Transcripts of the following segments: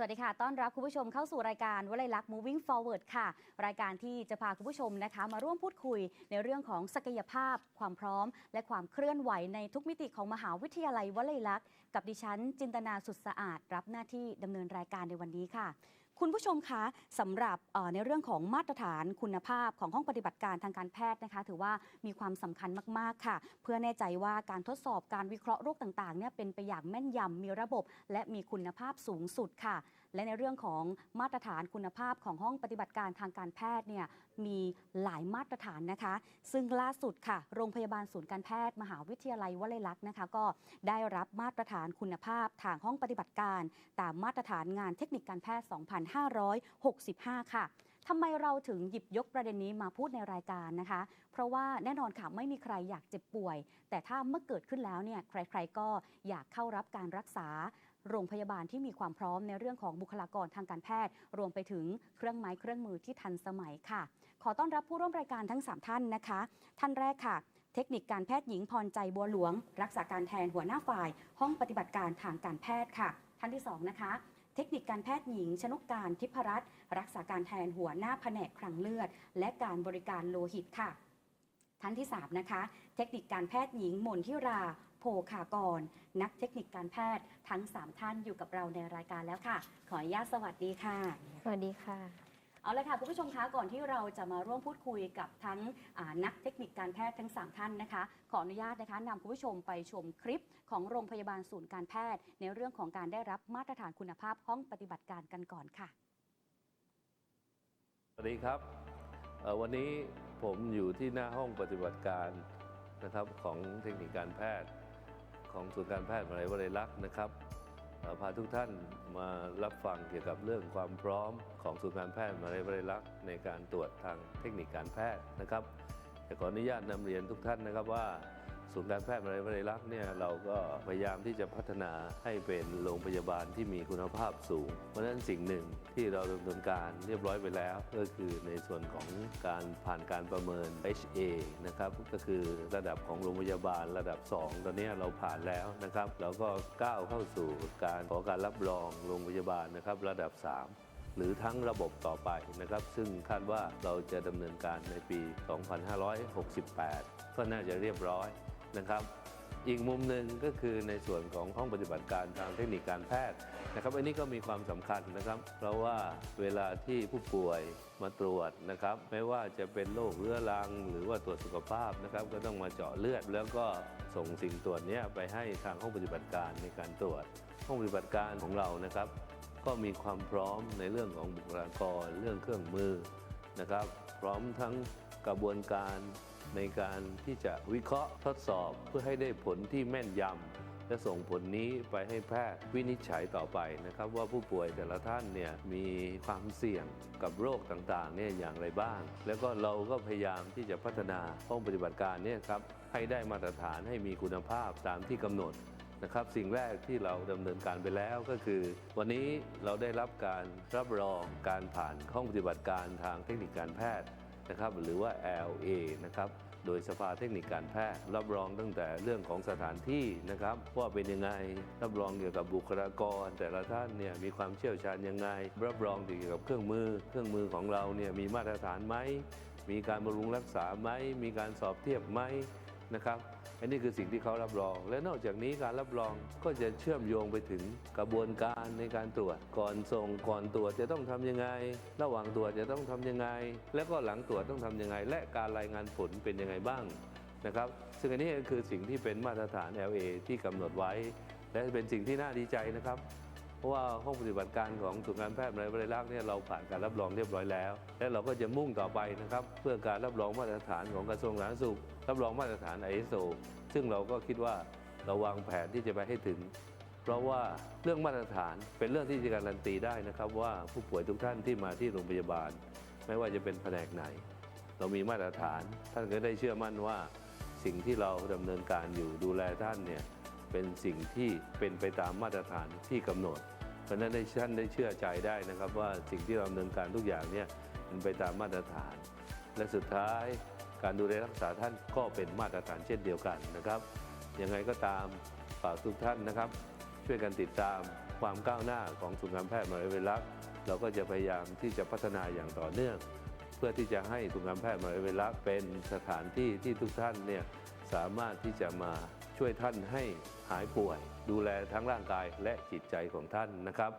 สวัสดีค่ะ ต้อนรับคุณผู้ชมเข้าสู่รายการวลัยลักษณ์ moving forward ค่ะ รายการที่จะพาคุณผู้ชมนะคะ มาร่วมพูดคุยในเรื่องของศักยภาพ ความพร้อม และความเคลื่อนไหวในทุกมิติของมหาวิทยาลัยวลัยลักษณ์กับดิฉันจินตนาสุดสะอาด รับหน้าที่ดำเนินรายการในวันนี้ค่ะ คุณผู้ชมคะสำหรับในเรื่องของมาตรฐานคุณภาพของห้องปฏิบัติการทางการแพทย์นะคะ ถือว่ามีความสำคัญมาก ๆ ค่ะ เพื่อแน่ใจว่าการทดสอบการวิเคราะห์โรคต่างๆเนี่ยเป็นไปอย่างแม่นยำมีระบบ และมีคุณภาพสูงสุดค่ะ และในเรื่องของมาตรฐานคุณภาพของห้องปฏิบัติการทางการแพทย์เนี่ยมีหลายมาตรฐานนะคะ ซึ่งล่าสุดค่ะ โรงพยาบาลศูนย์การแพทย์ มหาวิทยาลัยวลัยลักษณ์นะคะ ก็ได้รับมาตรฐานคุณภาพทางห้องปฏิบัติการ ตามมาตรฐานงานเทคนิคการแพทย์ 2565 ค่ะทำไมเราถึงหยิบยกประเด็นนี้มาพูดในรายการนะคะ เพราะว่าแน่นอนค่ะไม่มีใครอยากเจ็บป่วย แต่ถ้าเมื่อเกิดขึ้นแล้วเนี่ยใครๆก็อยากเข้ารับการรักษา โรงพยาบาลที่มีความพร้อมในเรื่องของบุคลากรทางการแพทย์ รวมไปถึงเครื่องไม้เครื่องมือที่ทันสมัยค่ะ ขอต้อนรับผู้ร่วมรายการทั้ง 3 ท่านนะคะ ท่านแรกค่ะ เทคนิคการแพทย์หญิงพรใจบัวหลวง รักษาการแทนหัวหน้าฝ่าย ห้องปฏิบัติการทางการแพทย์ค่ะ ท่านที่สองนะคะเทคนิคการแพทย์หญิง ชนกการทิพรัตน์รักษาการแทนหัวหน้าแผนกคลังเลือด และการบริการโลหิตค่ะ ท่านที่ 3 นะคะ เทคนิคการแพทย์หญิงมนทิรา โภคากร นักเทคนิคการแพทย์ทั้ง 3 ท่านอยู่กับเราในรายการแล้วค่ะ ขออนุญาตสวัสดีค่ะ สวัสดีค่ะ เอาละค่ะคุณผู้ชมคะก่อนที่เราจะมาร่วมพูดคุยกับทั้งอ่านักเทคนิคการแพทย์ทั้ง 3 ท่านนะคะ ขออนุญาตนะคะนำคุณผู้ชมไปชมคลิปของโรงพยาบาลศูนย์การแพทย์ ในเรื่องของการได้รับมาตรฐานคุณภาพห้องปฏิบัติการกันก่อนค่ะสวัสดีครับเอ่อวันนี้ผมอยู่ที่หน้าห้องปฏิบัติการนะครับของเทคนิคการแพทย์ ของศูนย์การแพทย์มหาวิทยาลัยลักษ์นะครับพาทุกท่านมารับฟังเกี่ยวกับเรื่องความพร้อมของศูนย์การแพทย์มหาวิทยาลัยลักษ์ในการตรวจทางเทคนิคการแพทย์นะครับแต่ขออนุญาตนำเรียนทุกท่านนะครับว่า ศูนย์การแพทย์มหาวิทยาลัยลักเนี่ยเราก็พยายามที่จะพัฒนาให้เป็นโรงพยาบาลที่มีคุณภาพสูง เพราะฉะนั้นสิ่งหนึ่งที่เราดำเนินการเรียบร้อยไปแล้ว ก็คือในส่วนของการผ่านการประเมิน HA นะครับก็คือระดับของโรงพยาบาลระดับ 2 ตอนนี้เราผ่านแล้วนะครับแล้วก็ก้าวเข้าสู่การขอการรับรองโรงพยาบาลนะครับระดับ 3หรือทั้งระบบต่อไปนะครับ ซึ่งคาดว่าเราจะดำเนินการในปี 2568 ก็น่าจะเรียบร้อย นะครับ อีกมุมหนึ่งก็คือในส่วนของห้องปฏิบัติการทางเทคนิคการแพทย์นะครับ อันนี้ก็มีความสำคัญนะครับ เพราะว่าเวลาที่ผู้ป่วยมาตรวจนะครับ ไม่ว่าจะเป็นโรคเรื้อรัง หรือว่าตรวจสุขภาพนะครับ ก็ต้องมาเจาะเลือด แล้วก็ส่งสิ่งตรวจนี้ไปให้ทางห้องปฏิบัติการในการตรวจ ห้องปฏิบัติการของเรานะครับ ก็มีความพร้อมในเรื่องของบุคลากร เรื่องเครื่องมือนะครับ พร้อมทั้งกระบวนการ ในการที่จะวิเคราะห์ทดสอบเพื่อให้ได้ผลที่แม่นยำและส่งผลนี้ไปให้แพทย์วินิจฉัยต่อไปนะครับ ว่าผู้ป่วยแต่ละท่านเนี่ยมีความเสี่ยงกับโรคต่างๆเนี่ยอย่างไรบ้าง แล้วก็เราก็พยายามที่จะพัฒนาห้องปฏิบัติการเนี่ยครับให้ได้มาตรฐานให้มีคุณภาพตามที่กำหนดนะครับสิ่งแรกที่เราดำเนินการไปแล้วก็คือ วันนี้เราได้รับการรับรองการผ่านห้องปฏิบัติการทางเทคนิคการแพทย์ นะครับหรือว่า LA นะครับโดยสภาเทคนิคการแพทย์รับรองตั้งแต่เรื่องของสถานที่นะครับว่าเป็นยังไงรับรองเกี่ยวกับบุคลากร แต่ละท่านเนี่ยมีความเชี่ยวชาญยังไง รับรองเกี่ยวกับเครื่องมือ เครื่องมือของเราเนี่ยมีมาตรฐานไหมมีการบำรุงรักษาไหมมีการสอบเทียบไหม นะครับอันนี้คือสิ่งที่เขารับรอง และนอกจากนี้การรับรองก็จะเชื่อมโยงไปถึงกระบวนการในการตรวจ ก่อนส่งก่อนตรวจจะต้องทำยังไง ระหว่างตรวจจะต้องทำยังไง แล้วก็หลังตรวจต้องทำยังไง และการรายงานผลเป็นยังไงบ้างนะครับซึ่งอันนี้ก็คือสิ่งที่เป็นมาตรฐาน LA ที่กำหนดไว้ และเป็นสิ่งที่น่าดีใจนะครับ เพราะว่าห้องปฏิบัติการของศูนย์การแพทย์ในบริรักษ์เนี่ยเราผ่านการรับรองเรียบร้อยแล้ว และเราก็จะมุ่งต่อไปนะครับเพื่อการรับรองมาตรฐานของกระทรวงสาธารณสุข รับรองมาตรฐาน ISO ซึ่งเราก็คิดว่าเราวางแผนที่จะไปให้ถึง เพราะว่าเรื่องมาตรฐานเป็นเรื่องที่จะการันตีได้นะครับว่าผู้ป่วยทุกท่านที่มาที่โรงพยาบาล ไม่ว่าจะเป็นแผนกไหน เรามีมาตรฐาน ท่านก็ได้เชื่อมั่นว่า สิ่งที่เราดำเนินการอยู่ดูแลท่านเนี่ย เป็นสิ่งที่เป็นไปตามมาตรฐานที่กำหนด เพราะฉะนั้นได้ท่านได้เชื่อใจได้นะครับว่าสิ่งที่เราดำเนินการทุกอย่างเนี่ยเป็นไปตามมาตรฐาน และสุดท้ายการดูแลรักษาท่านก็เป็นมาตรฐานเช่นเดียวกันนะครับยังไงก็ตามฝากทุกท่านนะครับ ช่วยกันติดตามความก้าวหน้าของศูนย์การแพทย์มาวิทยาลัยเราก็จะพยายามที่จะพัฒนาอย่างต่อเนื่อง เพื่อที่จะให้ศูนย์การแพทย์มาวิทยาลัยเป็นสถานที่ที่ทุกท่านเนี่ยสามารถที่จะมา ช่วยท่านให้หายป่วย ดูแลทั้งร่างกายและจิตใจของท่านนะครับ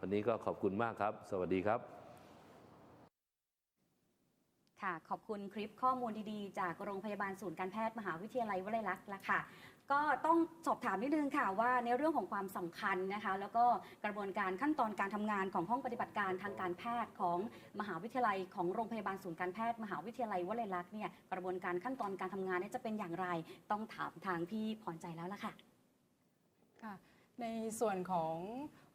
วันนี้ก็ขอบคุณมากครับ สวัสดีครับ ค่ะ ขอบคุณคลิปข้อมูลดีๆ จากโรงพยาบาลศูนย์การแพทย์มหาวิทยาลัยวลัยลักษณ์ละค่ะ ก็ต้องสอบถามนิดนึงค่ะว่าในเรื่องของความสำคัญนะคะ แล้วก็กระบวนการขั้นตอนการทำงานของห้องปฏิบัติการทางการแพทย์ของมหาวิทยาลัยของโรงพยาบาลศูนย์การแพทย์ มหาวิทยาลัยวลัยลักษณ์เนี่ยกระบวนการขั้นตอนการทำงานเนี่ยจะเป็นอย่างไร ต้องถามทางพี่พรใจแล้วล่ะค่ะ ค่ะในส่วนของ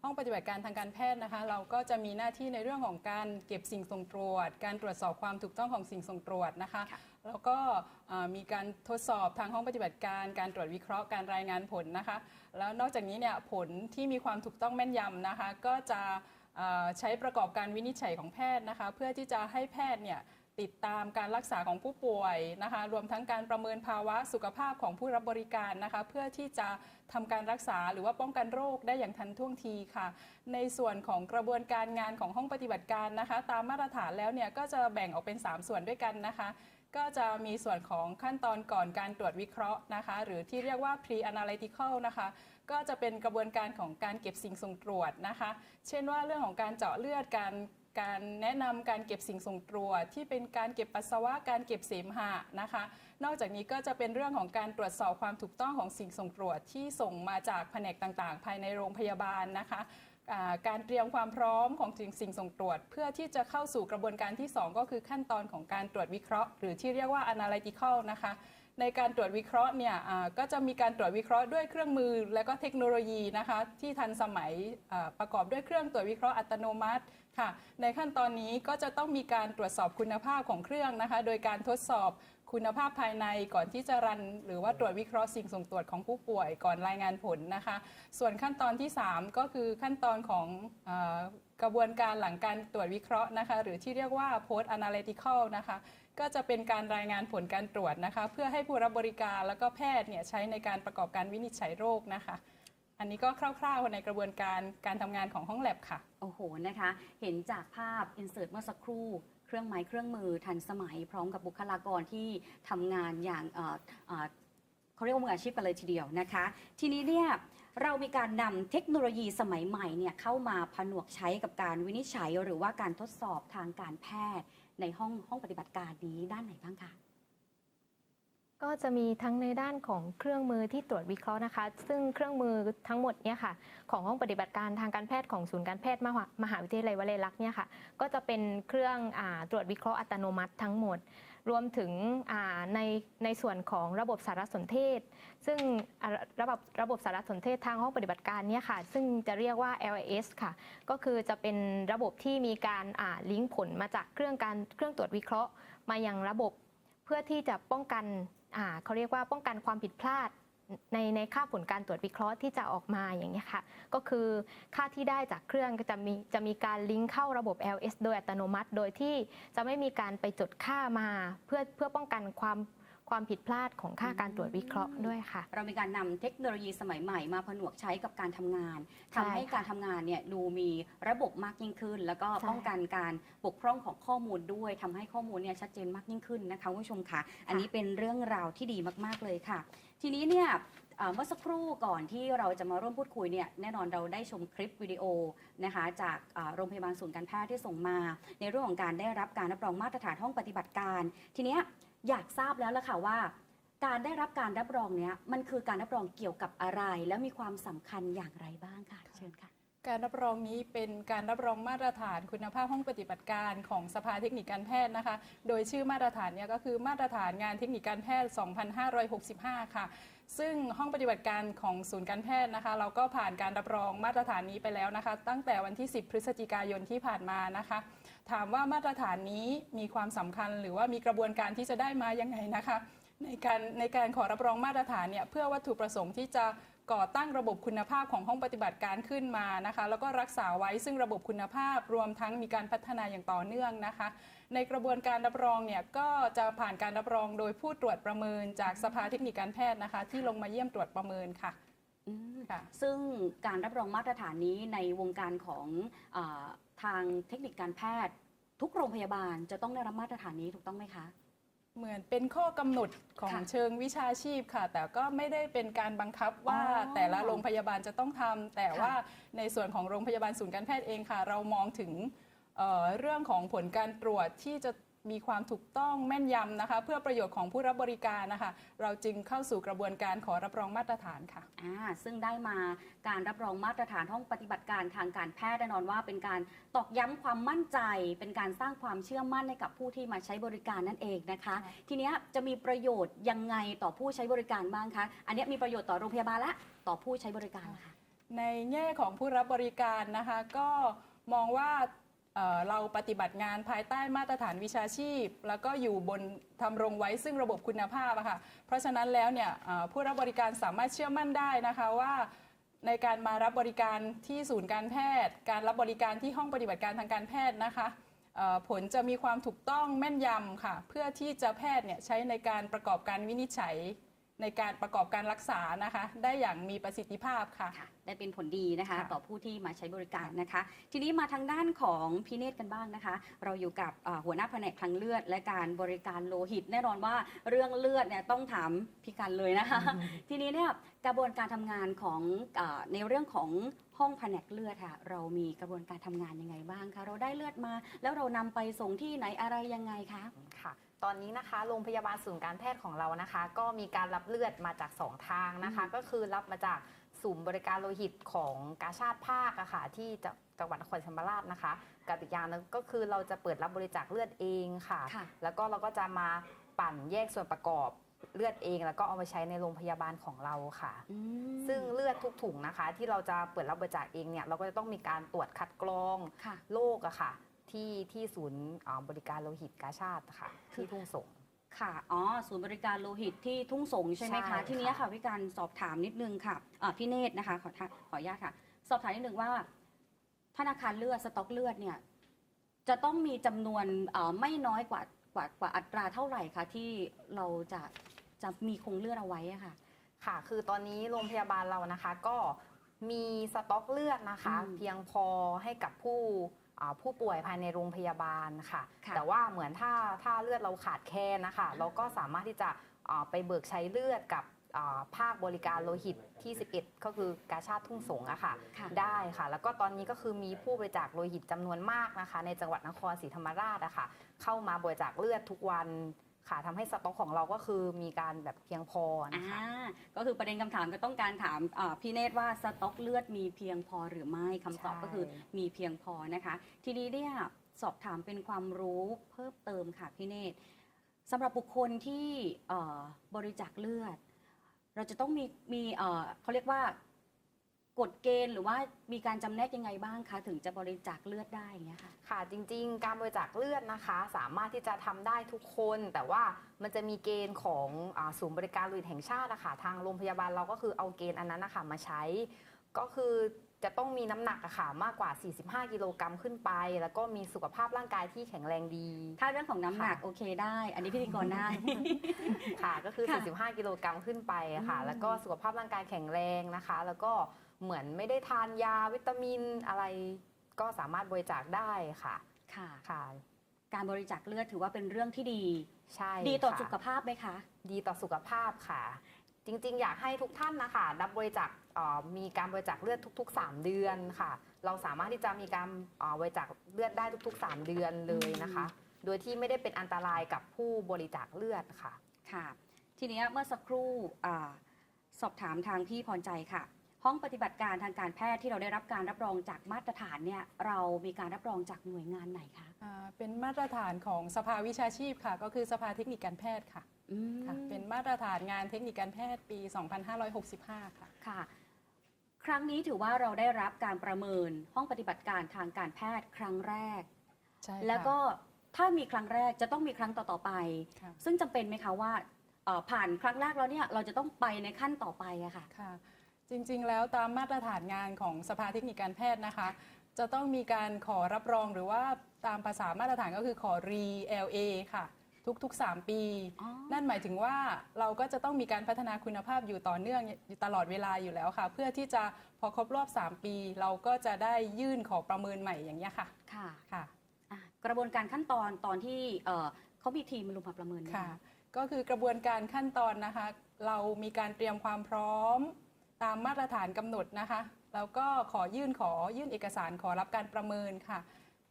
ห้องปฏิบัติการทางการแพทย์นะคะ เราก็จะมีหน้าที่ในเรื่องของการเก็บสิ่งส่งตรวจ การตรวจสอบความถูกต้องของสิ่งส่งตรวจนะคะ ค่ะ แล้วก็มีการทดสอบทางห้องปฏิบัติการ การตรวจวิเคราะห์การรายงานผลนะคะ แล้วนอกจากนี้เนี่ยผลที่มีความถูกต้องแม่นยำนะคะ ก็จะใช้ประกอบการวินิจฉัยของแพทย์นะคะ เพื่อที่จะให้แพทย์เนี่ยติดตามการรักษาของผู้ป่วยนะคะ รวมทั้งการประเมินภาวะสุขภาพของผู้รับบริการนะคะ เพื่อที่จะทำการรักษาหรือว่าป้องกันโรคได้อย่างทันท่วงทีค่ะ ในส่วนของกระบวนการงานของห้องปฏิบัติการนะคะ ตามมาตรฐานแล้วเนี่ยก็จะแบ่งออกเป็น 3 ส่วนด้วยกันนะคะ ก็จะมีส่วนของขั้นตอนก่อนการตรวจวิเคราะห์นะคะ หรือที่เรียกว่า pre analytical นะคะ ก็จะเป็นกระบวนการของการเก็บสิ่งส่งตรวจนะคะ เช่นว่าเรื่องของการเจาะเลือดการการแนะนำการเก็บสิ่งส่งตรวจ ที่เป็นการเก็บปัสสาวะการเก็บเสมหะนะคะ นอกจากนี้ก็จะเป็นเรื่องของการตรวจสอบความถูกต้องของสิ่งส่งตรวจที่ส่งมาจากแผนกต่างๆ ภายในโรงพยาบาลนะคะ การเตรียมความพร้อมของสิ่งสิ่งส่งตรวจ เพื่อที่จะเข้าสู่กระบวนการที่ 2 ก็คือขั้นตอนของการตรวจวิเคราะห์ หรือที่เรียกว่า analytical นะคะในการตรวจวิเคราะห์เนี่ยก็จะมีการตรวจวิเคราะห์ด้วยเครื่องมือ และก็เทคโนโลยีนะคะที่ทันสมัยประกอบด้วยเครื่องตรวจวิเคราะห์อัตโนมัติค่ะในขั้นตอนนี้ก็จะต้องมีการตรวจสอบคุณภาพของเครื่องนะคะ โดยการทดสอบ คุณภาพภายในก่อนที่จะรัน หรือว่าตรวจวิเคราะห์สิ่งส่งตรวจของผู้ป่วยก่อนรายงานผลนะคะ ส่วนขั้นตอนที่ 3 ก็คือขั้นตอนของอกระบวนการหลังการตรวจวิเคราะห์นะคะ หรือที่เรียกว่า post analytical นะคะ ก็จะเป็นการรายงานผลการตรวจนะคะ เพื่อให้ผู้รับบริการแล้วก็แพทย์เนี่ยใช้ในการประกอบการวินิจฉัยโรคนะคะอันนี้ก็คร่าวๆในกระบวนการการทำงานของห้องแลบค่ะ โอ้โหนะคะ เห็นจากภาพอินเสิร์ตเมื่อสักครู่ เครื่องไม้เครื่องมือทันสมัย พร้อมกับบุคลากรที่ทำงานอย่างเขาเรียกว่ามืออาชีพกันเลยทีเดียวนะคะ ทีนี้เนี่ยเรามีการนำเทคโนโลยีสมัยใหม่เนี่ยเข้ามาผนวกใช้กับการวินิจฉัย หรือว่าการทดสอบทางการแพทย์ในห้องห้องปฏิบัติการนี้ด้านไหนบ้างคะ ก็จะมีทั้งในด้านของเครื่องมือที่ตรวจวิเคราะห์นะคะ ซึ่งเครื่องมือทั้งหมดเนี่ยค่ะของห้องปฏิบัติการทางการแพทย์ของศูนย์การแพทย์มหามหาวิทยาลัยวลัยลักษณ์เนี่ยค่ะก็จะเป็นเครื่องอตรวจวิเคราะห์อัตโนมัติทั้งหมด รวมถึงในในส่วนของระบบสารสนเทศ ซึ่งระบบระบบสารสนเทศทางห้องปฏิบัติการเนี่ยค่ะซึ่งจะเรียกว่า LIS ค่ะ ก็คือจะเป็นระบบที่มีการาลิงก์ผลมาจากเครื่องการเครื่องตรวจวิเคราะห์ มายังระบบเพื่อที่จะป้องกัน เขาเรียกว่าป้องกันความผิดพลาดในในค่าผลการตรวจวิเคราะห์ที่จะออกมาอย่างนี้ค่ะ ก็คือค่าที่ได้จากเครื่องก็จะมีจะมีการลิงก์เข้าระบบ LS โดยอัตโนมัติ โดยที่จะไม่มีการไปจดค่ามาเพื่อเพื่อป้องกันความ ความผิดพลาดของค่าการตรวจวิเคราะห์ด้วยค่ะ เรามีการนำเทคโนโลยีสมัยใหม่มาผนวกใช้กับการทำงานใช่ทำให้ค่ะการทำงานเนี่ยดูมีระบบมากยิ่งขึ้น แล้วก็ใช่ ป้องกันการบกพร่องของข้อมูลด้วยทำให้ข้อมูลเนี่ยชัดเจนมากยิ่งขึ้นนะคะคุณผู้ชมค่ะ อันนี้เป็นเรื่องราวที่ดีมากๆเลยค่ะ ทีนี้เนี่ยเอ่อเมื่อสักครู่ก่อนที่เราจะมาร่วมพูดคุยเนี่ยแน่นอนเราได้ชมคลิปวิดีโอนะคะจากเอ่อโรงพยาบาลศูนย์การแพทย์ที่ส่งมา ในเรื่องของการได้รับการรับรองมาตรฐานห้องปฏิบัติการ ทีเนี้ย อยากทราบแล้วล่ะค่ะว่า การได้รับการรับรองเนี้ยมันคือการรับรองเกี่ยวกับอะไร และมีความสำคัญอย่างไรบ้างค่ะ เชิญค่ะ การรับรองนี้เป็นการรับรองมาตรฐานคุณภาพห้องปฏิบัติการของสภาเทคนิคการแพทย์นะคะ โดยชื่อมาตรฐานเนี่ยก็คือมาตรฐานงานเทคนิคการแพทย์ 2565 ค่ะซึ่งห้องปฏิบัติการของศูนย์การแพทย์นะคะ เราก็ผ่านการรับรองมาตรฐานนี้ไปแล้วนะคะ ตั้งแต่วันที่ 10 พฤศจิกายนที่ผ่านมานะคะ ถามว่ามาตรฐานนี้มีความสำคัญ หรือว่ามีกระบวนการที่จะได้มายังไงนะคะ ในการในการขอรับรองมาตรฐานเนี่ยเพื่อวัตถุประสงค์ที่จะก่อตั้งระบบคุณภาพของห้องปฏิบัติการขึ้นมานะคะ แล้วก็รักษาไว้ซึ่งระบบคุณภาพรวมทั้งมีการพัฒนาอย่างต่อเนื่องนะคะ ในกระบวนการรับรองเนี่ยก็จะผ่านการรับรองโดยผู้ตรวจประเมินจากสภาเทคนิคการแพทย์นะคะ ที่ลงมาเยี่ยมตรวจประเมินค่ะ ค่ะ ซึ่งการรับรองมาตรฐานนี้ในวงการของอาทางเทคนิคการแพทย์ ทุกโรงพยาบาลจะต้องได้รับมาตรฐานนี้ถูกต้องไหมคะ เหมือนเป็นข้อกำหนดของค่ะเชิงวิชาชีพค่ะ แต่ก็ไม่ได้เป็นการบังคับว่าอ๋อแต่ละโรงพยาบาลจะต้องทำแต่ค่ะว่าในส่วนของโรงพยาบาลศูนย์การแพทย์เองค่ะ เรามองถึงเอ่อเรื่องของผลการตรวจที่จะ มีความถูกต้องแม่นยำนะคะ เพื่อประโยชน์ของผู้รับบริการนะคะ เราจึงเข้าสู่กระบวนการขอรับรองมาตรฐานค่ะอ่าซึ่งได้มาการรับรองมาตรฐานห้องปฏิบัติการทางการแพทย์แน่นอนว่า เป็นการตอกย้ำความมั่นใจ เป็นการสร้างความเชื่อมั่นให้กับผู้ที่มาใช้บริการนั่นเองนะคะค่ะทีเนี้ยจะมีประโยชน์ยังไงต่อผู้ใช้บริการบ้างคะอันเนี้ยมีประโยชน์ต่อโรงพยาบาลและต่อผู้ใช้บริการนะคะในแง่ของผู้รับบริการนะคะ ก็มองว่า เเราปฏิบัติงานภายใต้มาตรฐานวิชาชีพ แล้วก็อยู่บนทำรงไว้ซึ่งระบบคุณภาพอะค่ะเพราะฉะนั้นแล้วเนี่ยผู้รับบริการสามารถเชื่อมั่นได้นะคะว่าในการมารับบริการที่ศูนย์การแพทย์ การรับบริการที่ห้องปฏิบัติการทางการแพทย์นะคะผลจะมีความถูกต้องแม่นยำค่ะ เพื่อที่จะแพทย์เนี่ยใช้ในการประกอบการวินิจฉัย ในการประกอบการรักษานะคะ ได้อย่างมีประสิทธิภาพค่ะ ค่ะได้เป็นผลดีนะคะ ค่ะ ต่อผู้ที่มาใช้บริการนะคะ ทีนี้มาทางด้านของพี่เนตรกันบ้างนะคะ เราอยู่กับอ่าหัวหน้าแผนกคลังเลือด และการบริการโลหิต แน่นอนว่าเรื่องเลือดเนี่ยต้องถามพี่กันเลยนะคะ ทีนี้เนี่ยกระบวนการทำงานของอาในเรื่องของห้องแผนกเลือดค่ะ เรามีกระบวนการทำงานยังไงบ้างคะเราได้เลือดมา แล้วเรานำไปส่งที่ไหนอะไรยังไงคะ ค่ะ ตอนนี้นะคะโรงพยาบาลศูนย์การแพทย์ของเรานะคะ ก็มีการรับเลือดมาจาก 2 ทางนะคะอืมก็คือรับมาจากศูนย์บริการโลหิตของกาชาติภาคอะค่ะที่จะจังหวัดนครศรีธรรมราชนะคะกับอีกอย่างหนึงก็คือเราจะเปิดรับบริจาคเลือดเองค่ะค่ะ แล้วก็เราก็จะมาปั่นแยกส่วนประกอบเลือดเอง แล้วก็เอามาใช้ในโรงพยาบาลของเราค่ะอืมซึ่งเลือดทุกถุงนะคะ ที่เราจะเปิดรับบริจาคเองเนี่ยเราก็จะต้องมีการตรวจคัดกรองค่ะโรคอะค่ะ ที่ที่ศูนย์อ่าบริการโลหิตกาชาติค่ะ ที่ทุ่งสง ค่ะ อ๋อ ศูนย์บริการโลหิตที่ทุ่งสงใช่ไหมใช่คะ ค่ะ ทีเนี้ยค่ะพี่การสอบถามนิดนึงค่ะอ่าพี่เนตรนะคะ ขอทาขออนุญาตค่ะ สอบถามนิดนึงว่า ธนาคารเลือดสต็อกเลือดเนี่ย จะต้องมีจำนวนเอ่อไม่น้อยกว่ากว่ากว่าอัตราเท่าไหร่คะที่เราจะจะมีคงเลือดเอาไว้อะค่ะ ค่ะ คือตอนนี้โรงพยาบาลเรานะคะก็มีสต็อกเลือดนะคะ อืมเพียงพอให้กับผู้อ่า ผู้ป่วยภายในโรงพยาบาลค่ะค่ะ แต่ว่าเหมือนถ้าถ้าเลือดเราขาดแคลนนะคะเราก็สามารถที่จะอ่าไปเบิกใช้เลือดกับอ่าภาคบริการโลหิตที่ 11 ก็คือกาชาติทุ่งสงอะค่ะค่ะ ได้ค่ะ แล้วก็ตอนนี้ก็คือมีผู้บริจาคโลหิตจำนวนมากนะคะ ในจังหวัดนครศรีธรรมราชอะค่ะ เข้ามาบริจาคเลือดทุกวัน ค่ะทำให้สต็อกของเราก็คือมีการแบบเพียงพออ่านะคะก็คือประเด็นคำถามก็ต้องการถามอ่าพี่เนตรว่าสต็อกเลือดมีเพียงพอหรือไม่คำตอบใช่ ก็คือมีเพียงพอนะคะ ทีนี้เนี่ยสอบถามเป็นความรู้เพิ่มเติมค่ะพี่เนตรสำหรับบุคคลที่เอ่อบริจาคเลือด เราจะต้องมีมีเอ่อเขาเรียกว่า กฎเกณฑ์หรือว่ามีการจำแนกยังไงบ้างคะ ถึงจะบริจาคเลือดได้อย่างเงี้ยค่ะ ค่ะจริงๆ การบริจาคเลือดนะคะ สามารถที่จะทำได้ทุกคน แต่ว่ามันจะมีเกณฑ์ของอาศูนย์บริการโลหิตแห่งชาติอะค่ะทางโรงพยาบาลเราก็คือเอาเกณฑ์อันนั้นนะคะมาใช้ ก็คือจะต้องมีน้ำหนักอะค่ะมากกว่า 45 กิโลกรัมขึ้นไป แล้วก็มีสุขภาพร่างกายที่แข็งแรงดี ถ้าเรื่องของน้ำหนักค่ะโอเคได้ อันนี้พิธีกรได้ ค่ะก็คือ ค่ะ45 กิโลกรัมขึ้นไปอะค่ะ อืมแล้วก็สุขภาพร่างกายแข็งแรงนะคะ แล้วก็ เหมือนไม่ได้ทานยาวิตามินอะไร ก็สามารถบริจาคได้ค่ะค่ะ ค่ะ การบริจาคเลือดถือว่าเป็นเรื่องที่ดี ใช่ดีต่อค่ะ สุขภาพไหมคะ ดีต่อสุขภาพค่ะ จริงๆ อยากให้ทุกท่านนะคะรับบริจาคเอ่อมีการบริจาคเลือดทุก ๆ 3 เดือนค่ะ เราสามารถที่จะมีการเอ่อบริจาคเลือดได้ทุก ๆ 3 เดือนเลยนะคะ โดยที่ไม่ได้เป็นอันตรายกับผู้บริจาคเลือดค่ะ ค่ะ ทีเนี้ยเมื่อสักครู่อาสอบถามทางพี่พรใจค่ะ ห้องปฏิบัติการทางการแพทย์ที่เราได้รับการรับรองจากมาตรฐานเนี่ยเรามีการรับรองจากหน่วยงานไหนคะอ่าเป็นมาตรฐานของสภาวิชาชีพค่ะ ก็คือสภาเทคนิคการแพทย์ค่ะอืมค่ะ เป็นมาตรฐานงานเทคนิคการแพทย์ปี 2565 ค่ะ ค่ะ ครั้งนี้ถือว่าเราได้รับการประเมินห้องปฏิบัติการทางการแพทย์ครั้งแรก ใช่ค่ะแล้วก็ถ้ามีครั้งแรกจะต้องมีครั้งต่อๆไป ค่ะซึ่งจำเป็นไหมคะว่าเอ่อผ่านครั้งแรกแล้วเนี่ยเราจะต้องไปในขั้นต่อไปอะค่ะ ค่ะ จริงๆ แล้วตามมาตรฐานงานของสภาเทคนิคการแพทย์นะคะ จะต้องมีการขอรับรองหรือว่าตามภาษามาตรฐานก็คือขอ re LA ค่ะ ทุกๆ 3 ปีอ๋อนั่นหมายถึงว่าเราก็จะต้องมีการพัฒนาคุณภาพอยู่ต่อเนื่องอยู่ตลอดเวลาอยู่แล้วค่ะ เพื่อที่จะพอครบรอบ 3 ปี เราก็จะได้ยื่นขอประเมินใหม่อย่างนี้ยค่ะค่ะค่ะอะ กระบวนการขั้นตอนตอนที่เอ่อเขามีทีมมาลงมาประเมินเนี่ยค่ะ ก็คือกระบวนการขั้นตอนนะคะ เรามีการเตรียมความพร้อม ตามมาตรฐานกำหนดนะคะแล้วก็ขอยื่นขอยื่นเอกสารขอรับการประเมินค่ะ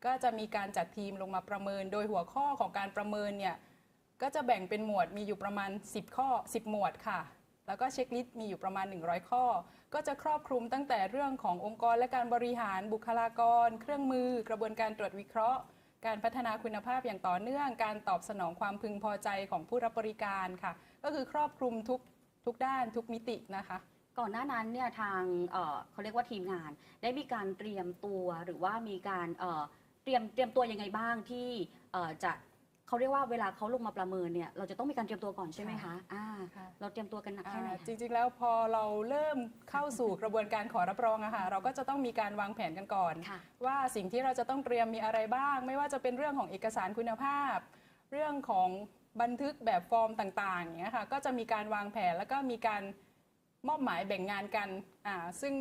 ก็จะมีการจัดทีมลงมาประเมิน โดยหัวข้อของการประเมินเนี่ยก็จะแบ่งเป็นหมวดมีอยู่ประมาณ 10 ข้อ 10 หมวดค่ะ แล้วก็เช็คลิสต์มีอยู่ประมาณ 100 ข้อ ก็จะครอบคลุมตั้งแต่เรื่องขององค์กรและการบริหารบุคลากร เครื่องมือ กระบวนการตรวจวิเคราะห์ การพัฒนาคุณภาพอย่างต่อเนื่อง การตอบสนองความพึงพอใจของผู้รับบริการค่ะ ก็คือครอบคลุมทุกทุกด้านทุกมิตินะคะ ก่อนหน้านั้นเนี่ยทางเอ่อเขาเรียกว่าทีมงาน ได้มีการเตรียมตัวหรือว่ามีการเอ่อเตรียมเตรียมตัวยังไงบ้างที่เอ่อจะเขาเรียกว่าเวลาเขาลงมาประเมินเนี่ยเราจะต้องมีการเตรียมตัวก่อนใช่ไหมคะอ่าค่ะ เราเตรียมตัวกันหนักแค่ไหนอ่าคะจริงๆ แล้วพอเราเริ่มเข้าสู่ กระบวนการขอรับรองอะค่ะเราก็จะต้องมีการวางแผนกันก่อน ค่ะว่าสิ่งที่เราจะต้องเตรียมมีอะไรบ้าง ไม่ว่าจะเป็นเรื่องของเอกสารคุณภาพ เรื่องของบันทึกแบบฟอร์มต่างๆอย่างเงี้ยค่ะก็จะมีการวางแผนแล้วก็มีการ มอบหมายแบ่งงานกันอ่าซึ่ง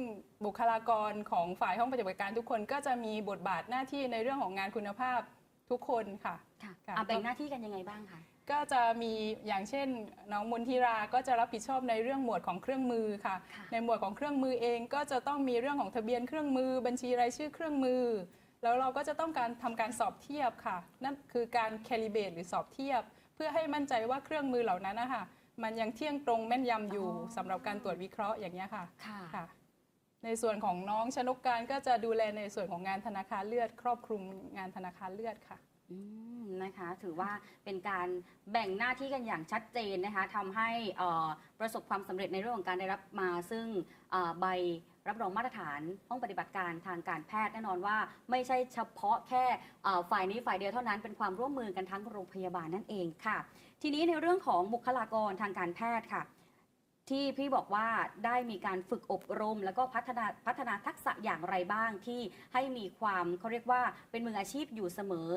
บุคลากรของฝ่ายห้องปฏิบัติการทุกคนก็จะมีบทบาทหน้าที่ในเรื่องของงานคุณภาพทุกคนค่ะค่ะค่ะอะแบ่งหน้าที่กันยังไงบ้างคะ ก็จะมีอย่างเช่นน้องมุนทิราก็จะรับผิดชอบในเรื่องหมวดของเครื่องมือค่ะ ค่ะ ในหมวดของเครื่องมือเองก็จะต้องมีเรื่องของทะเบียนเครื่องมือ บัญชีรายชื่อเครื่องมือ แล้วเราก็จะต้องการทำการสอบเทียบค่ะ นั่นคือการแคลิเบตหรือสอบเทียบ เพื่อให้มั่นใจว่าเครื่องมือเหล่านั้นนะคะ มันยังเที่ยงตรงแม่นยำอยู่อ๋อ สำหรับการตรวจวิเคราะห์อย่างนี้ยค่ะ ค่ะ ค่ะในส่วนของน้องชนกการก็จะดูแลในส่วนของงานธนาคารเลือด ครอบคลุมงานธนาคารเลือดค่ะ อืมนะคะ ถือว่าเป็นการแบ่งหน้าที่กันอย่างชัดเจนนะคะทำให้เอ่อประสบความสำเร็จในเรื่องของการได้รับมาซึ่งเอ่อใบ รับรองมาตรฐานห้องปฏิบัติการทางการแพทย์แน่นอนว่า ไม่ใช่เฉพาะแค่ฝ่ายนี้ฝ่ายเดียวเท่านั้นเป็นความร่วมมือกันทั้งโรงพยาบาลนั่นเองค่ะ ทีนี้ในเรื่องของบุคลากรทางการแพทย์ค่ะ ที่พี่บอกว่าได้มีการฝึกอบรม แล้วก็พัฒนาพัฒนาทักษะอย่างไรบ้างที่ให้มีความเขาเรียกว่าเป็นมืออาชีพอยู่เสมอ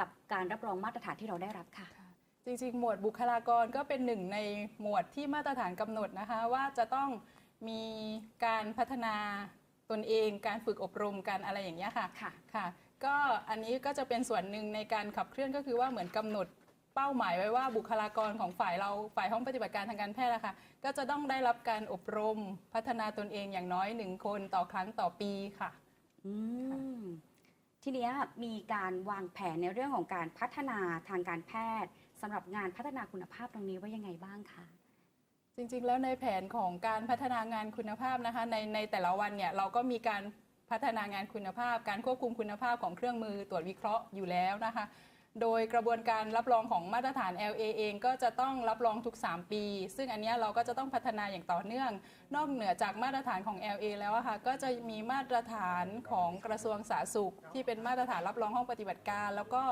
กับการรับรองมาตรฐานที่เราได้รับค่ะจริงๆ หมวดบุคลากรก็เป็นหนึ่งในหมวดที่มาตรฐานกำหนดนะคะ ว่าจะต้อง มีการพัฒนาตนเอง การฝึกอบรมกันอะไรอย่างเงี้ยค่ะค่ะค่ะก็อันนี้ก็จะเป็นส่วนหนึ่งในการขับเคลื่อนก็คือว่าเหมือนกำหนดเป้าหมายไว้ว่าบุคลากรของฝ่ายเราฝ่ายห้องปฏิบัติการทางการแพทย์นะคะก็จะต้องได้รับการอบรมพัฒนาตนเองอย่างน้อยหนึ่งคนต่อครั้งต่อปีค่ะอืมทีเนี้ยมีการวางแผนในเรื่องของการพัฒนาทางการแพทย์สำหรับงานพัฒนาคุณภาพตรงนี้ว่ายังไงบ้างคะ จริงๆ แล้วในแผนของการพัฒนางานคุณภาพนะคะในในแต่ละวันเนี่ยเราก็มีการพัฒนางานคุณภาพ การควบคุมคุณภาพของเครื่องมือตรวจวิเคราะห์อยู่แล้วนะคะ โดยกระบวนการรับรองของมาตรฐาน LA เองก็จะต้องรับรองทุก 3 ปี ซึ่งอันนี้เราก็จะต้องพัฒนาอย่างต่อเนื่อง นอกเหนือจากมาตรฐานของ LA แล้วอะค่ะก็จะมีมาตรฐานของกระทรวงสาธารณสุข ที่เป็นมาตรฐานรับรองห้องปฏิบัติการ แล้วก็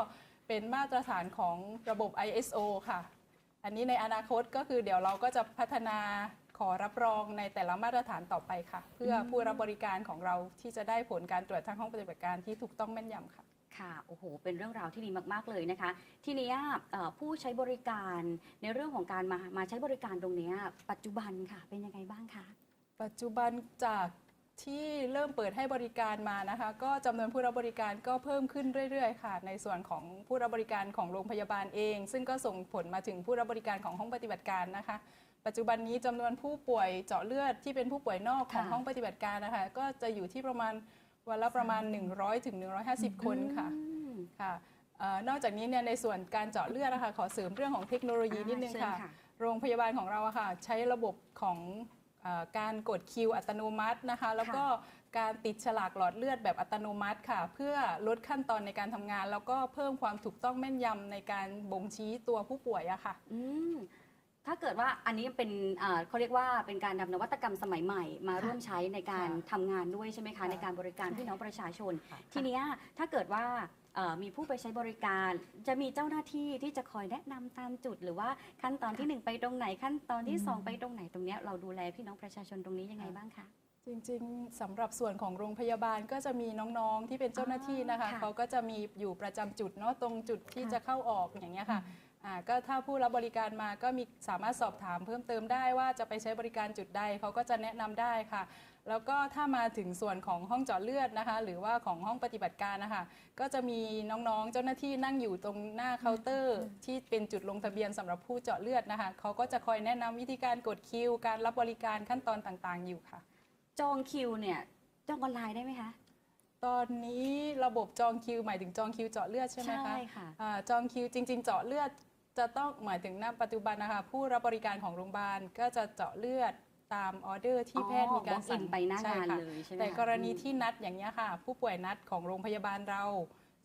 เป็นมาตรฐานของระบบ ISO ค่ะ อันนี้ในอนาคตก็คือเดี๋ยวเราก็จะพัฒนาขอรับรองในแต่ละมาตรฐานต่อไปค่ะ เพื่อผู้รับบริการของเราที่จะได้ผลการตรวจทางห้องปฏิบัติการที่ถูกต้องแม่นยำค่ะค่ะโอ้โห เป็นเรื่องราวที่ดีมากๆเลยนะคะ ทีเนี้ยเอ่อผู้ใช้บริการในเรื่องของการมามาใช้บริการตรงเนี้ยปัจจุบันค่ะเป็นยังไงบ้างคะปัจจุบันจาก ที่เริ่มเปิดให้บริการมานะคะ ก็จำนวนผู้รับบริการก็เพิ่มขึ้นเรื่อยๆ ค่ะ ในส่วนของผู้รับบริการของโรงพยาบาลเอง ซึ่งก็ส่งผลมาถึงผู้รับบริการของห้องปฏิบัติการนะคะ ปัจจุบันนี้จำนวนผู้ป่วยเจาะเลือดที่เป็นผู้ป่วยนอกของค่ะ ห้องปฏิบัติการนะคะ ก็จะอยู่ที่ประมาณวันละประมาณ 100ถึง150 คนค่ะ อืม ค่ะเอ่อนอกจากนี้เนี่ยในส่วนการเจาะเลือดนะคะขอเสริมเรื่องของเทคโนโลยีนิดนึงอ่าเชิญค่ะค่ะโรงพยาบาลของเราอะค่ะ ใช้ระบบของเออ การกดคิวอัตโนมัตินะคะ แล้วก็การติดฉลากหลอดเลือดแบบอัตโนมัติค่ะ เพื่อลดขั้นตอนในการทำงาน แล้วก็เพิ่มความถูกต้องแม่นยำในการบ่งชี้ตัวผู้ป่วยอะค่ะอืมถ้าเกิดว่าอันนี้เป็นอ่าเขาเรียกว่าเป็นการนำนวัตกรรมสมัยใหม่ มาร่วมใช้ในการค่ะทำงานด้วยใช่ไหมคะค่ะในการบริการพี่น้องประชาชนค่ะทีเนี้ยถ้าเกิดว่า เอ่อมีผู้ไปใช้บริการ จะมีเจ้าหน้าที่ที่จะคอยแนะนำตามจุด หรือว่าขั้นตอนที่หนึ่งไปตรงไหนขั้นตอนที่สองไปตรงไหนตรงเนี้ยเราดูแลพี่น้องประชาชนตรงนี้ยังไงบ้างคะ จริงๆสำหรับส่วนของโรงพยาบาลก็จะมีน้องๆที่เป็นเจ้าหน้าที่นะคะ อ๋อค่ะเขาก็จะมีอยู่ประจำจุดเนาะตรงจุดที่ค่ะจะเข้าออกอย่างเงี้ยค่ะ อ่าก็ถ้าผู้รับบริการมาก็มีสามารถสอบถามเพิ่มเติมได้ว่าจะไปใช้บริการจุดใดเขาก็จะแนะนำได้ค่ะ แล้วก็ถ้ามาถึงส่วนของห้องเจาะเลือดนะคะ หรือว่าของห้องปฏิบัติการนะคะก็จะมีน้องๆเจ้าหน้าที่นั่งอยู่ตรงหน้าเคาน์เตอร์ ที่เป็นจุดลงทะเบียนสำหรับผู้เจาะเลือดนะคะเขาก็จะคอยแนะนำวิธีการกดคิว การรับบริการขั้นตอนต่างๆ อยู่ค่ะ จองคิวเนี่ยจองออนไลน์ได้ไหมคะ ตอนนี้ระบบจองคิวหมายถึงจองคิวเจาะเลือดใช่ไหมคะค่ะ อ่าจองคิวจริง ๆ เจาะเลือด จะต้องหมายถึงณปัจจุบันนะคะ ผู้รับบริการของโรงพยาบาลก็จะเจาะเลือดตามออเดอร์ที่แพทย์มีการ walk in ไปหน้างานใช่ค่ะเลยใช่ไหมแต่คะกรณีที่นัดอย่างนี้ยค่ะ ผู้ป่วยนัดของโรงพยาบาลเรา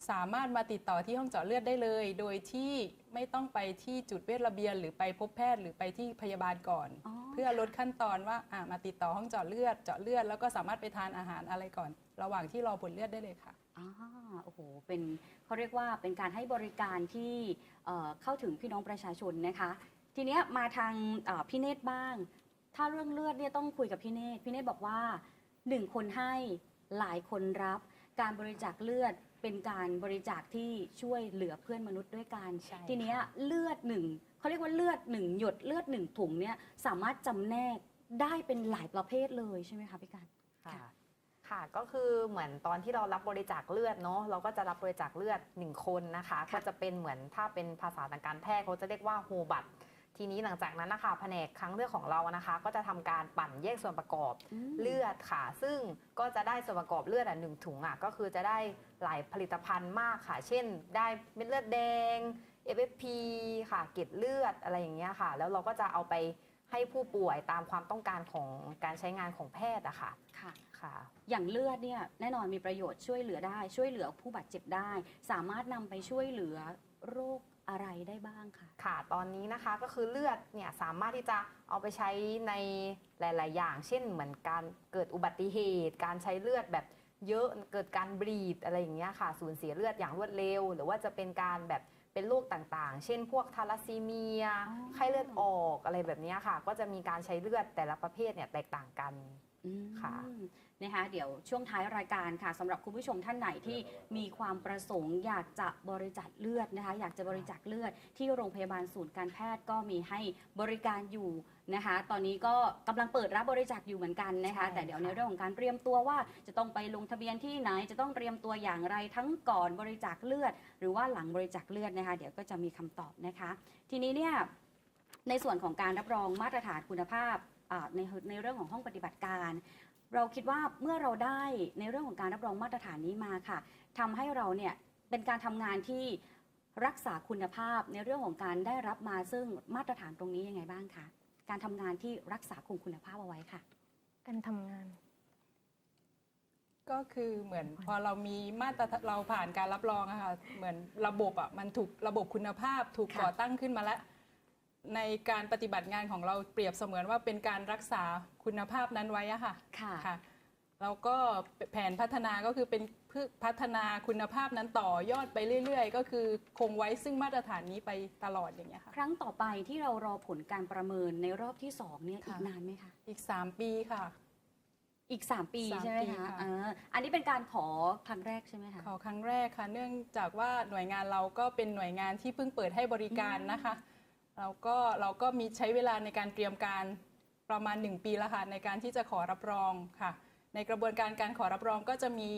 สามารถมาติดต่อที่ห้องเจาะเลือดได้เลย โดยที่ไม่ต้องไปที่จุดเวชระเบียน หรือไปพบแพทย์หรือไปที่พยาบาลก่อน อ๋อ เพื่อลดขั้นตอนว่าอ่ามาติดต่อห้องเจาะเลือดเจาะเลือดแล้วก็สามารถไปทานอาหารอะไรก่อน ระหว่างที่รอผลเลือดได้เลยค่ะ อ่าโอ้โห เป็นเขาเรียกว่าเป็นการให้บริการที่เอ่อเข้าถึงพี่น้องประชาชนนะคะ ทีเนี้ยมาทางเอ่อพี่เนตรบ้าง ถ้าเรื่องเลือดเนี่ยต้องคุยกับพี่เนตรพี่เนตรบอกว่าหนึ่งคนให้หลายคนรับ การบริจาคเลือด เป็นการบริจาคที่ช่วยเหลือเพื่อนมนุษย์ด้วยกัน ใช่ทีเนี้ยเลือดหนึ่งเขาเรียกว่าเลือดหนึ่งหยดเลือดหนึ่งถุงเนี่ยสามารถจำแนกได้เป็นหลายประเภทเลยใช่ไหมคะพี่การ ค่ะ ค่ะค่ะก็คือเหมือนตอนที่เรารับบริจาคเลือดเนาะ เราก็จะรับบริจาคเลือด 1 คนนะคะค่ะก็จะเป็นเหมือนถ้าเป็นภาษาทางการแพทย์เขาจะเรียกว่าโฮบัต ทีนี้หลังจากนั้นนะคะแผนกครั้งเลือดของเรานะคะ ก็จะทำการปั่นแยกส่วนประกอบมเลือดค่ะ ซึ่งก็จะได้ส่วนประกอบเลือดอะหนึ่งถุงอะก็คือจะได้หลายผลิตภัณฑ์มากค่ะ เช่น ได้เม็ดเลือดแดง FFP ค่ะเกล็ดเลือดอะไรอย่างเงี้ยค่ะ แล้วเราก็จะเอาไปให้ผู้ป่วยตามความต้องการของการใช้งานของแพทย์อะค่ะค่ะค่ะ อย่างเลือดเนี่ยแน่นอนมีประโยชน์ช่วยเหลือได้ช่วยเหลือผู้บาดเจ็บได้ สามารถนำไปช่วยเหลือโรค อะไรได้บ้างคะค่ะตอนนี้นะคะก็คือเลือดเนี่ยสามารถที่จะเอาไปใช้ในหลาย ๆ อย่าง เช่นเหมือนการเกิดอุบัติเหตุ การใช้เลือดแบบเยอะเกิดการบลีดอะไรอย่างเงี้ยค่ะสูญเสียเลือดอย่างรวดเร็ว หรือว่าจะเป็นการแบบเป็นโรคต่างๆ เช่นพวกทาลัสซีเมียอ๋อไข้เลือดออกอะไรแบบเนี้ยค่ะ ก็จะมีการใช้เลือดแต่ละประเภทเนี่ยแตกต่างกันอืมค่ะ นะคะเดี๋ยวช่วงท้ายรายการค่ะสำหรับคุณผู้ชมท่านไหนที่มีความประสงค์ อยากจะบริจาคเลือดนะคะ อยากจะบริจาคเลือดที่โรงพยาบาลศูนย์การแพทย์ก็มีให้บริการอยู่นะคะ ตอนนี้ก็กำลังเปิดรับบริจาคอยู่เหมือนกันนะคะ ใช่แต่เดี๋ยวในค่ะ เรื่องของการเตรียมตัวว่า จะต้องไปลงทะเบียนที่ไหน จะต้องเตรียมตัวอย่างไรทั้งก่อนบริจาคเลือด หรือว่าหลังบริจาคเลือดนะคะ เดี๋ยวก็จะมีคำตอบนะคะ ทีนี้เนี่ยในส่วนของการรับรองมาตรฐานคุณภาพอ่าในในเรื่องของห้องปฏิบัติการ เราคิดว่าเมื่อเราได้ในเรื่องของการรับรองมาตรฐานนี้มาค่ะทำให้เราเนี่ยเป็นการทำงานที่รักษาคุณภาพในเรื่องของการได้รับมาซึ่งมาตรฐานตรงนี้ยังไงบ้างคะการทำงานที่รักษาคงคุณภาพเอาไว้ค่ะ การทำงาน ก็คือเหมือนพอเรามีมาตรฐานเราผ่านการรับรองอะค่ะเหมือนระบบอะมันถูกระบบคุณภาพถูกค่ะ ก่อตั้งขึ้นมาแล้ว ในการปฏิบัติงานของเราเปรียบเสมือนว่าเป็นการรักษาคุณภาพนั้นไว้อะค่ะค่ะค่ะ แล้วก็แผนพัฒนาก็คือเป็นเพื่อพัฒนาคุณภาพนั้นต่อยอดไปเรื่อย ๆ ก็คือคงไว้ซึ่งมาตรฐานนี้ไปตลอดอย่างเงี้ยค่ะ ครั้งต่อไปที่เรารอผลการประเมินในรอบที่สองเนี่ยอีค่ะกนานไหมคะ อีก 3 ปีค่ะ อีก 3 ปีสามใช่ไหมปีคะค่ะ เอออันนี้เป็นการขอครั้งแรกใช่ไหมคะ ขอครั้งแรกค่ะ เนื่องจากว่าหน่วยงานเราก็เป็นหน่วยงานที่เพิ่งเปิดให้บริการนะคะ เราก็เราก็มีใช้เวลาในการเตรียมการประมาณ 1 ปีแล้วค่ะในการที่จะขอรับรองค่ะ ในกระบวนการการขอรับรองก็จะมี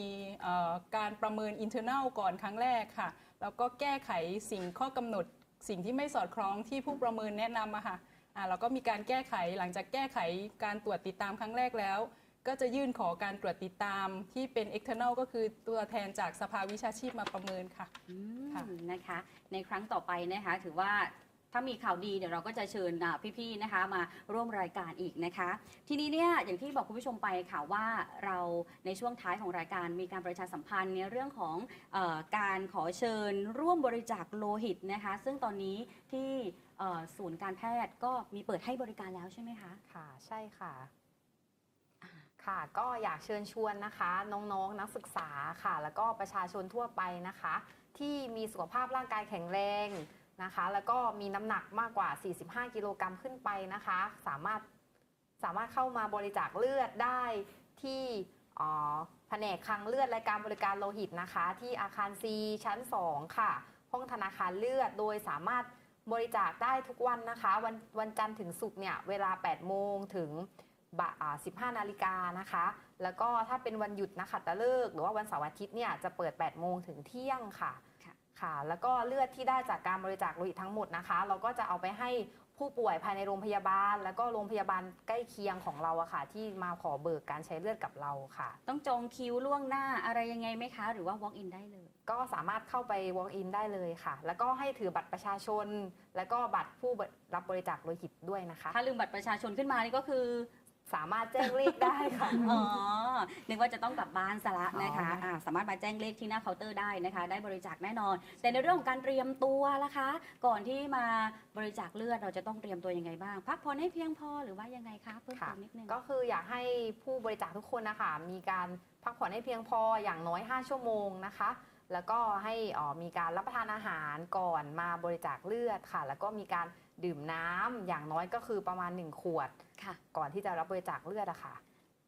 การประเมิน internal ก่อนครั้งแรกค่ะ แล้วก็แก้ไขสิ่งข้อกำหนดสิ่งที่ไม่สอดคล้องที่ผู้ประเมินแนะนำอะค่ะอ่าเราก็มีการแก้ไขหลังจากแก้ไขการตรวจติดตามครั้งแรกแล้ว ก็จะยื่นขอการตรวจติดตามที่เป็น external ก็คือตัวแทนจากสภาวิชาชีพมาประเมินค่ะนะคะ ในครั้งต่อไปนะคะถือว่า ถ้ามีข่าวดีเดี๋ยวเราก็จะเชิญอ่าพี่ๆนะคะมาร่วมรายการอีกนะคะ ทีนี้เนี่ยอย่างที่บอกคุณผู้ชมไปค่ะว่าเราในช่วงท้ายของรายการมีการประชาสัมพันธ์ในเรื่องของเออการขอเชิญร่วมบริจาคโลหิตนะคะ ซึ่งตอนนี้ที่เอ่อศูนย์การแพทย์ก็มีเปิดให้บริการแล้วใช่ไหมคะ ค่ะใช่ค่ะ ค่ะ ก็อยากเชิญชวนนะคะ น้องๆนักศึกษาค่ะ แล้วก็ประชาชนทั่วไปนะคะ ที่มีสุขภาพร่างกายแข็งแรง นะคะ แล้วก็มีน้ำหนักมากกว่า 45 กิโลกรัมขึ้นไปนะคะ สามารถสามารถเข้ามาบริจาคเลือดได้ที่แผนกคลังเลือดและการบริการโลหิตนะคะ ที่อาคาร C ชั้น 2 ค่ะ ห้องธนาคารเลือดโดยสามารถบริจาคได้ทุกวันนะคะ วันวันจันทร์ถึงศุกร์เนี่ยเวลา 8 โมงถึงบ่าอ่า15 นาฬิกานะคะ แล้วก็ถ้าเป็นวันหยุดนะคะตะเลิก หรือว่าวันเสาร์อาทิตย์เนี่ยจะเปิด 8 โมงถึงเที่ยงค่ะ ค่ะค่ะ แล้วก็เลือดที่ได้จากการบริจาคโลหิตทั้งหมดนะคะ เราก็จะเอาไปให้ผู้ป่วยภายในโรงพยาบาล แล้วก็โรงพยาบาลใกล้เคียงของเราอะค่ะ ที่มาขอเบิกการใช้เลือดกับเราค่ะ ต้องจองคิวล่วงหน้าอะไรยังไงไหมคะ หรือว่า walk in ได้เลย ก็สามารถเข้าไป walk in ได้เลยค่ะ แล้วก็ให้ถือบัตรประชาชน แล้วก็บัตรผู้รับบริจาคโลหิตด้วยนะคะ ถ้าลืมบัตรประชาชนขึ้นมานี่ก็คือ สามารถแจ้งเลขได้ค่ะ อ๋อ นึกว่าจะต้องกลับบ้านซะละนะคะอ๋ออ่าสามารถมาแจ้งเลขที่หน้าเคาน์เตอร์ได้นะคะ ได้บริจาคแน่นอน แต่ในเรื่องของการเตรียมตัวล่ะคะ ก่อนที่มาบริจาคเลือดเราจะต้องเตรียมตัวยังไงบ้าง พักผ่อนให้เพียงพอหรือว่ายังไงคะเพิ่มเติมนิดนึง ก็คืออยากให้ผู้บริจาคทุกคนนะคะมีการพักผ่อนให้เพียงพออย่างน้อย 5 ชั่วโมงนะคะ แล้วก็ให้เอ่อมีการรับประทานอาหารก่อนมาบริจาคเลือดค่ะ แล้วก็มีการ ดื่มน้ำอย่างน้อยก็คือประมาณ 1 ขวดค่ะ ก่อนที่จะรับบริจาคเลือดอะค่ะ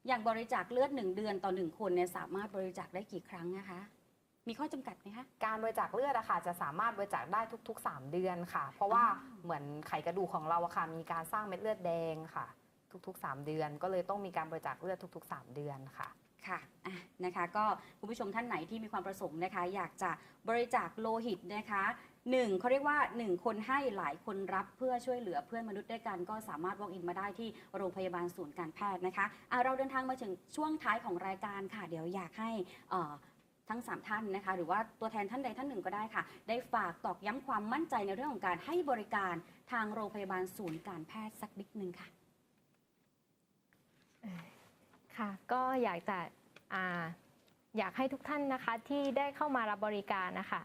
อย่างบริจาคเลือดหนึ่งเดือนต่อหนึ่งคนเนี่ยสามารถบริจาคได้กี่ครั้งนะคะ มีข้อจำกัดไหมคะการบริจาคเลือดอะค่ะจะสามารถบริจาคได้ทุก ๆ 3 เดือนค่ะ เพราะว่าอ๋อเหมือนไขกระดูกของเราอะค่ะมีการสร้างเม็ดเลือดแดงค่ะ ทุกๆ 3 เดือน ก็เลยต้องมีการบริจาคเลือดทุก ๆ 3 เดือนค่ะ ค่ะะนะคะก็คุณผู้ชมท่านไหนที่มีความประสงค์นะคะ อยากจะบริจาคโลหิตนะคะหนึ่งเขาเรียกว่า 1 คนให้หลายคนรับเพื่อช่วยเหลือเพื่อนมนุษย์ด้วยกัน ก็สามารถ walk in มาได้ที่โรงพยาบาลศูนย์การแพทย์นะคะอะเราเดินทางมาถึงช่วงท้ายของรายการค่ะ เดี๋ยวอยากให้ทั้ง 3 ท่านนะคะ หรือว่าตัวแทนท่านใดท่านหนึ่งก็ได้ค่ะ ได้ฝากตอกย้ำความมั่นใจในเรื่องของการให้บริการทางโรงพยาบาลศูนย์การแพทย์สักนิดนึงค่ะ ค่ะ ก็อยากจะอาอยากให้ทุกท่านนะคะที่ได้เข้ามารับบริการนะคะ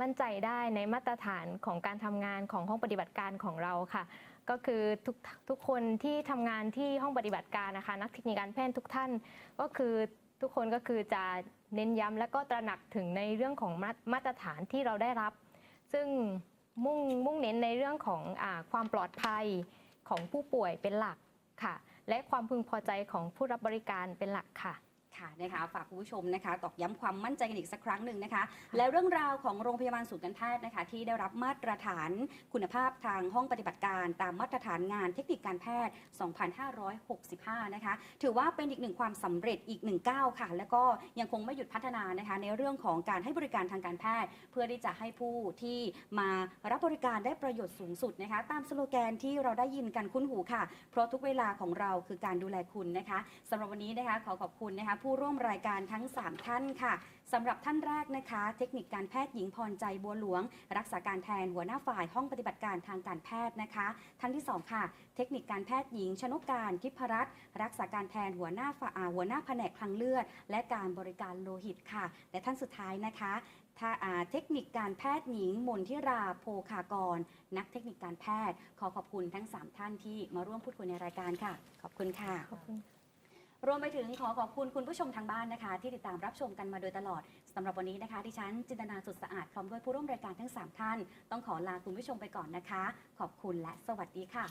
มั่นใจได้ในมาตรฐานของการทำงานของห้องปฏิบัติการของเราค่ะ ก็คือทุกทุกคนที่ทำงานที่ห้องปฏิบัติการนะคะ นักเทคนิคการแพทย์ทุกท่าน ก็คือทุกคนก็คือจะเน้นย้ำและก็ตระหนักถึงในเรื่องของมามาตรฐานที่เราได้รับ ซึ่งมุ่งมุ่งเน้นในเรื่องของอความปลอดภัยของผู้ป่วยเป็นหลักค่ะ และความพึงพอใจของผู้รับบริการเป็นหลักค่ะ ค่ะนะคะฝากคุณผู้ชมนะคะตอกย้ำความมั่นใจกันอีกสักครั้งหนึ่งนะคะ แล้วเรื่องราวของโรงพยาบาลศูนย์การแพทย์นะคะ ที่ได้รับมาตรฐานคุณภาพทางห้องปฏิบัติการ ตามมาตรฐานงานเทคนิคการแพทย์ 2565 นะคะ ถือว่าเป็นอีกหนึ่งความสำเร็จอีกหนึ่งก้าวค่ะ แล้วก็ยังคงไม่หยุดพัฒนานะคะ ในเรื่องของการให้บริการทางการแพทย์ เพื่อที่จะให้ผู้ที่มารับบริการได้ประโยชน์สูงสุดนะคะ ตามสโลแกนที่เราได้ยินกันคุ้นหูค่ะ เพราะทุกเวลาของเราคือการดูแลคุณนะคะสำหรับวันนี้นะคะขอขอบคุณนะคะผู้ร่วมรายการทั้ง 3 ท่านค่ะสำหรับท่านแรกนะคะ เทคนิคการแพทย์หญิงพรใจบัวหลวง รักษาการแทนหัวหน้าฝ่ายห้องปฏิบัติการทางการแพทย์นะคะ ท่านที่ 2 ค่ะ เทคนิคการแพทย์หญิง ชนกการทิพรัตน์รักษาการแทนหัวหน้าฝ่ายหัวหน้าแผนกคลังเลือด และการบริการโลหิตค่ะ และท่านสุดท้ายนะคะถ้าเทคนิคการแพทย์หญิงมนทิราโพคากร นักเทคนิคการแพทย์ ขอขอบคุณทั้ง 3 ท่านที่มาร่วมพูดคุยในรายการค่ะ ขอบคุณค่ะขอบคุณ รวมไปถึงขอขอบคุณคุณผู้ชมทางบ้านนะคะ ที่ติดตามรับชมกันมาโดยตลอดสำหรับวันนี้นะคะดิฉันจินตนาสุดสะอาดพร้อมด้วยผู้ร่วมรายการทั้ง 3 ท่าน ต้องขอลาคุณผู้ชมไปก่อนนะคะ ขอบคุณและสวัสดีค่ะ